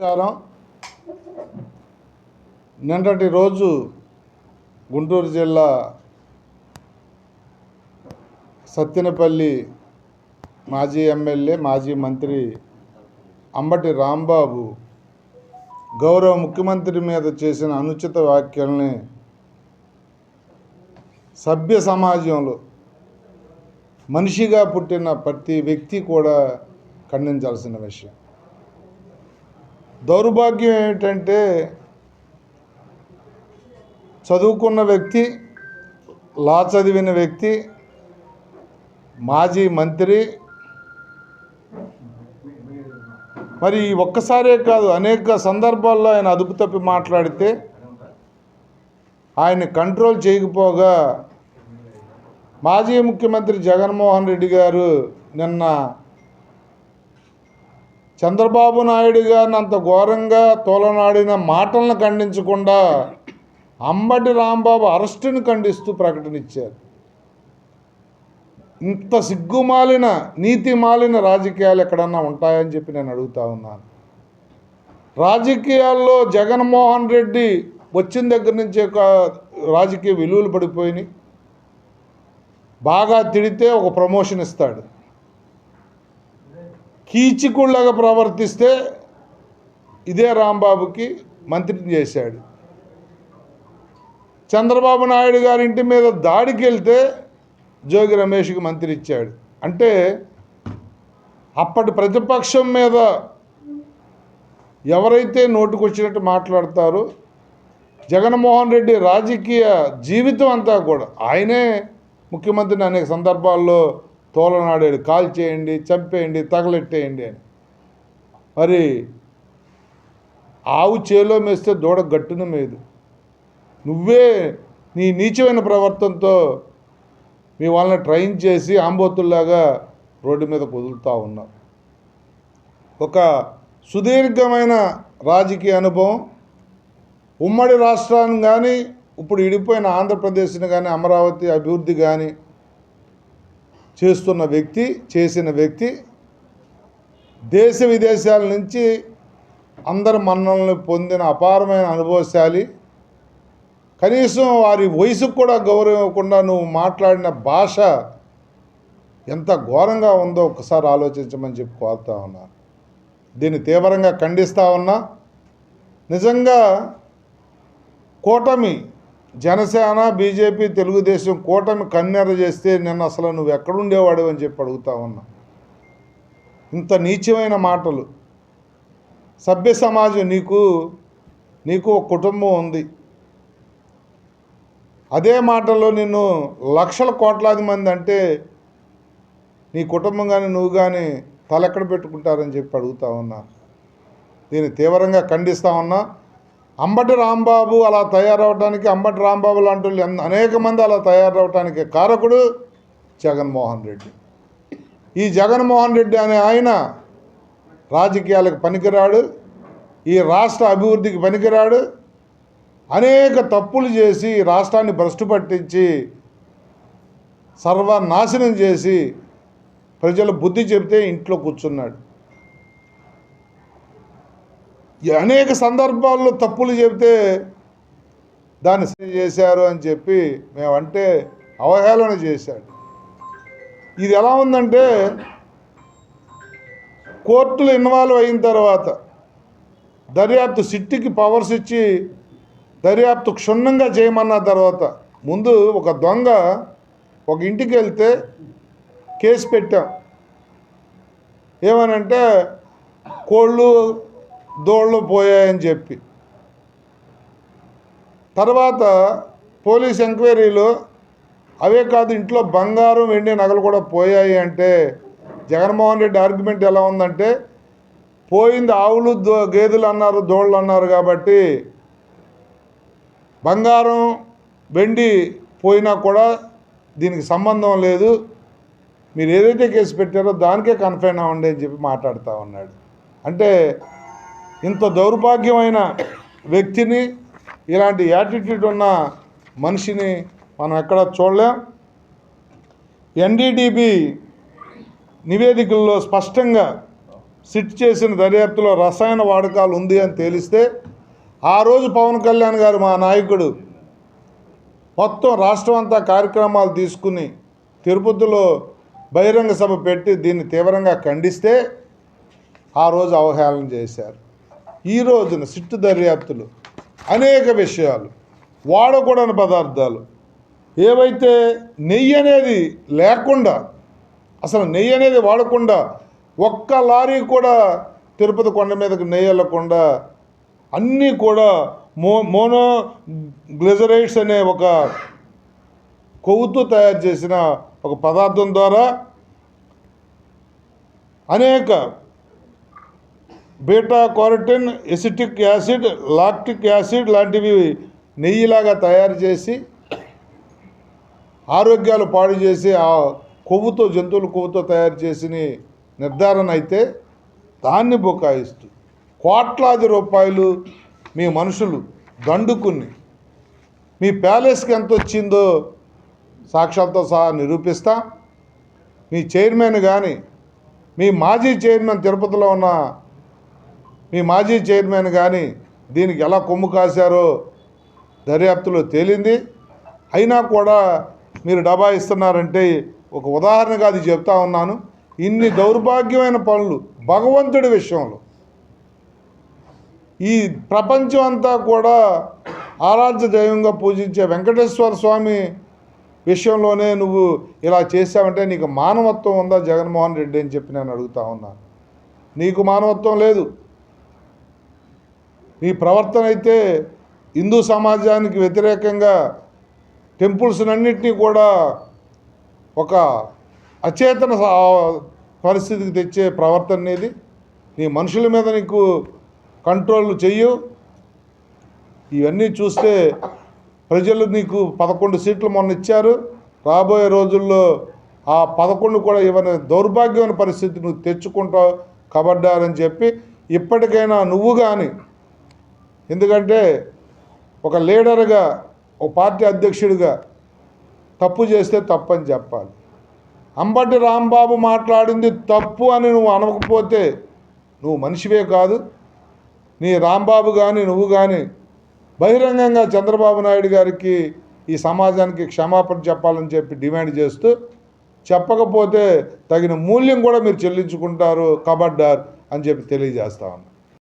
నమస్కారం. నిన్నటి రోజు గుంటూరు జిల్లా సత్తెనపల్లి మాజీ ఎమ్మెల్యే మాజీ మంత్రి అంబటి రాంబాబు గౌరవ ముఖ్యమంత్రి మీద చేసిన అనుచిత వ్యాఖ్యల్ని సభ్య సమాజంలో మనిషిగా పుట్టిన ప్రతి వ్యక్తి కూడా ఖండించాల్సిన విషయం. దౌర్భాగ్యం ఏమిటంటే చదువుకున్న వ్యక్తి లా చదివిన వ్యక్తి మాజీ మంత్రి మరి ఒక్కసారే కాదు అనేక సందర్భాల్లో ఆయన అదుపు తప్పి మాట్లాడితే ఆయన కంట్రోల్ చేయకపోగా మాజీ ముఖ్యమంత్రి జగన్మోహన్ రెడ్డి గారు నిన్న చంద్రబాబు నాయుడు గారిని అంత ఘోరంగా తోలనాడిన మాటలను ఖండించకుండా అంబటి రాంబాబు అరెస్టును ఖండిస్తూ ప్రకటన ఇచ్చారు ఇంత సిగ్గుమాలిన నీతి మాలిన రాజకీయాలు ఎక్కడన్నా ఉంటాయని చెప్పి నేను అడుగుతా ఉన్నాను. రాజకీయాల్లో జగన్మోహన్ రెడ్డి వచ్చిన దగ్గర నుంచే ఒక రాజకీయ విలువలు పడిపోయినాయి. బాగా తిడితే ఒక ప్రమోషన్ ఇస్తాడు. కీచికుళ్ళగా ప్రవర్తిస్తే ఇదే రాంబాబుకి మంత్రిని చేశాడు. చంద్రబాబు నాయుడు గారి ఇంటి మీద దాడికి వెళ్తే జోగి రమేష్కి మంత్రి ఇచ్చాడు. అంటే అప్పటి ప్రతిపక్షం మీద ఎవరైతే నోటుకొచ్చినట్టు మాట్లాడతారో జగన్మోహన్ రెడ్డి రాజకీయ జీవితం అంతా కూడా ఆయనే ముఖ్యమంత్రిని అనేక సందర్భాల్లో తోలనాడాడు కాల్ చేయండి చంపేయండి తగలెట్టేయండి అని. మరి ఆవు చేలో మేస్తే దూడ గట్టున మేదు. నువ్వే నీ నీచమైన ప్రవర్తనతో మీ వాళ్ళని ట్రైన్ చేసి ఆంబోతుల్లాగా రోడ్డు మీద కుదులుతూ ఉన్నావు. ఒక సుదీర్ఘమైన రాజకీయ అనుభవం. ఉమ్మడి రాష్ట్రాన్ని కానీ ఇప్పుడు ఇడిపోయిన ఆంధ్రప్రదేశ్ని కానీ అమరావతి అభివృద్ధి కానీ చేస్తున్న వ్యక్తి చేసిన వ్యక్తి దేశ విదేశాల నుంచి అందరి మన్ననలు పొందిన అపారమైన అనుభవశాలి. కనీసం వారి వయసుకు కూడా గౌరవం ఇవ్వకుండా నువ్వు మాట్లాడిన భాష ఎంత ఘోరంగా ఉందో ఒకసారి ఆలోచించమని చెప్పి కోరుతా ఉన్నా. దీన్ని తీవ్రంగా ఖండిస్తా ఉన్నా. నిజంగా కూటమి జనసేన బీజేపీ తెలుగుదేశం కూటమి కన్నెర చేస్తే నిన్న అసలు నువ్వు ఎక్కడుండేవాడు అని చెప్పి అడుగుతా ఉన్నా. ఇంత నీచమైన మాటలు. సభ్య సమాజం నీకు నీకు ఒక కుటుంబం ఉంది. అదే మాటల్లో నిన్ను లక్షల కోట్లాది మంది అంటే నీ కుటుంబం కానీ నువ్వు కానీ తలెక్కడ పెట్టుకుంటారని చెప్పి అడుగుతా ఉన్నా. దీన్ని తీవ్రంగా ఖండిస్తా ఉన్నా. అంబటి రాంబాబు అలా తయారవడానికి అంబటి రాంబాబు లాంటి వాళ్ళు అనేక మంది అలా తయారవడానికి కారకుడు జగన్మోహన్ రెడ్డి. ఈ జగన్మోహన్ రెడ్డి అనే ఆయన రాజకీయాలకు పనికిరాడు ఈ రాష్ట్ర అభివృద్ధికి పనికిరాడు అనేక తప్పులు చేసి రాష్ట్రాన్ని భ్రష్టు పట్టించి సర్వనాశనం చేసి ప్రజలు బుద్ధి చెబితే ఇంట్లో కూర్చున్నాడు. అనేక సందర్భాల్లో తప్పులు చెబితే దాన్ని సరి చేశారు అని చెప్పి మేమంటే అవహేళన చేశాడు. ఇది ఎలా ఉందంటే కోర్టులు ఇన్వాల్వ్ అయిన తర్వాత దర్యాప్తు సిట్టికి పవర్స్ ఇచ్చి దర్యాప్తు క్షుణ్ణంగా చేయమన్న తర్వాత ముందు ఒక దొంగ ఒక ఇంటికి వెళ్తే కేసు పెట్టాం. ఏమనంటే కోళ్ళు దోళ్ళు పోయాయని చెప్పి. తర్వాత పోలీస్ ఎంక్వైరీలో అవే కాదు ఇంట్లో బంగారం వెండి నగలు కూడా పోయాయి అంటే జగన్మోహన్ రెడ్డి ఆర్గ్యుమెంట్ ఎలా ఉందంటే పోయింది ఆవులు దో గేదెలు అన్నారు దోళ్ళు అన్నారు కాబట్టి బంగారం వెండి పోయినా కూడా దీనికి సంబంధం లేదు. మీరు ఏదైతే కేసు పెట్టారో దానికే కన్ఫైన్ అవ్వండి అని చెప్పి మాట్లాడుతూ ఉన్నాడు. అంటే ఇంత దౌర్భాగ్యమైన వ్యక్తిని ఇలాంటి యాటిట్యూడ్ ఉన్న మనిషిని మనం ఎక్కడ చూడలేం. ఎన్డీడీబీ నివేదికల్లో స్పష్టంగా సిట్ చేసిన దర్యాప్తులో రసాయన వాడకాలు ఉంది అని తేలిస్తే ఆ రోజు పవన్ కళ్యాణ్ గారు మా నాయకుడు మొత్తం రాష్ట్రం అంతా కార్యక్రమాలు తీసుకుని తిరుపతిలో బహిరంగ సభ పెట్టి దీన్ని తీవ్రంగా ఖండిస్తే ఆ రోజు అవహేళన చేశారు. ఈ రోజున సిట్టు దర్యాప్తులు అనేక విషయాలు వాడకూడని పదార్థాలు. ఏవైతే నెయ్యి అనేది లేకుండా అసలు నెయ్యి అనేది వాడకుండా ఒక్క లారీ కూడా తిరుపతి కొండ మీదకి నెయ్యి వెళ్ళకుండా అన్నీ కూడా మో మోనో గ్లెజరైట్స్ అనే ఒక కొవ్వుతో తయారు చేసిన ఒక పదార్థం ద్వారా అనేక beta carotene acetic acid lactic acid లాంటివి నెయ్యిలాగా తయారు చేసి ఆరోగ్యాలు పాడు చేసి ఆ కొవ్వుతో జంతువుల కొవ్వుతో తయారు చేసిన నిర్ధారణ అయితే దాన్ని బుకాయిస్తూ కోట్లాది రూపాయలు మీ మనుషులు దండుకుని మీ ప్యాలెస్కి ఎంత వచ్చిందో సాక్ష్యాలతో సహా నిరూపిస్తా. మీ చైర్మన్ కానీ మీ మాజీ చైర్మన్ తిరుపతిలో ఉన్న మీ మాజీ చైర్మన్ కానీ దీనికి ఎలా కొమ్ము కాశారో దర్యాప్తులో తేలింది. అయినా కూడా మీరు డబ్బా ఇస్తున్నారంటే ఒక ఉదాహరణగా అది చెప్తా ఉన్నాను. ఇన్ని దౌర్భాగ్యమైన పనులు భగవంతుడి విషయంలో. ఈ ప్రపంచం అంతా కూడా ఆరాధ్య దైవంగా పూజించే వెంకటేశ్వర స్వామి విషయంలోనే నువ్వు ఇలా చేసావంటే నీకు మానవత్వం ఉందా జగన్మోహన్ రెడ్డి అని చెప్పి నేను అడుగుతా ఉన్నాను. నీకు మానవత్వం లేదు. నీ ప్రవర్తన అయితే హిందూ సమాజానికి వ్యతిరేకంగా టెంపుల్స్నన్నింటినీ కూడా ఒక అచేతన పరిస్థితికి తెచ్చే ప్రవర్తన అనేది నీ మనుషుల మీద నీకు కంట్రోల్ చెయ్యు. ఇవన్నీ చూస్తే ప్రజలు నీకు పదకొండు సీట్లు మొన్న ఇచ్చారు. రాబోయే రోజుల్లో ఆ పదకొండు కూడా ఇవన్న దౌర్భాగ్యమైన పరిస్థితి నువ్వు తెచ్చుకుంటావు కబడ్డారని చెప్పి ఇప్పటికైనా నువ్వు కానీ ఎందుకంటే ఒక లీడర్గా ఒక పార్టీ అధ్యక్షుడిగా తప్పు చేస్తే తప్పని చెప్పాలి. అంబటి రాంబాబు మాట్లాడింది తప్పు అని నువ్వు అనకపోతే నువ్వు మనిషివే కాదు. నీ రాంబాబు కానీ నువ్వు కానీ బహిరంగంగా చంద్రబాబు నాయుడు గారికి ఈ సమాజానికి క్షమాపణ చెప్పాలని చెప్పి డిమాండ్ చేస్తూ చెప్పకపోతే తగిన మూల్యం కూడా మీరు చెల్లించుకుంటారు కబడ్డారు అని చెప్పి తెలియజేస్తా ఉన్నాను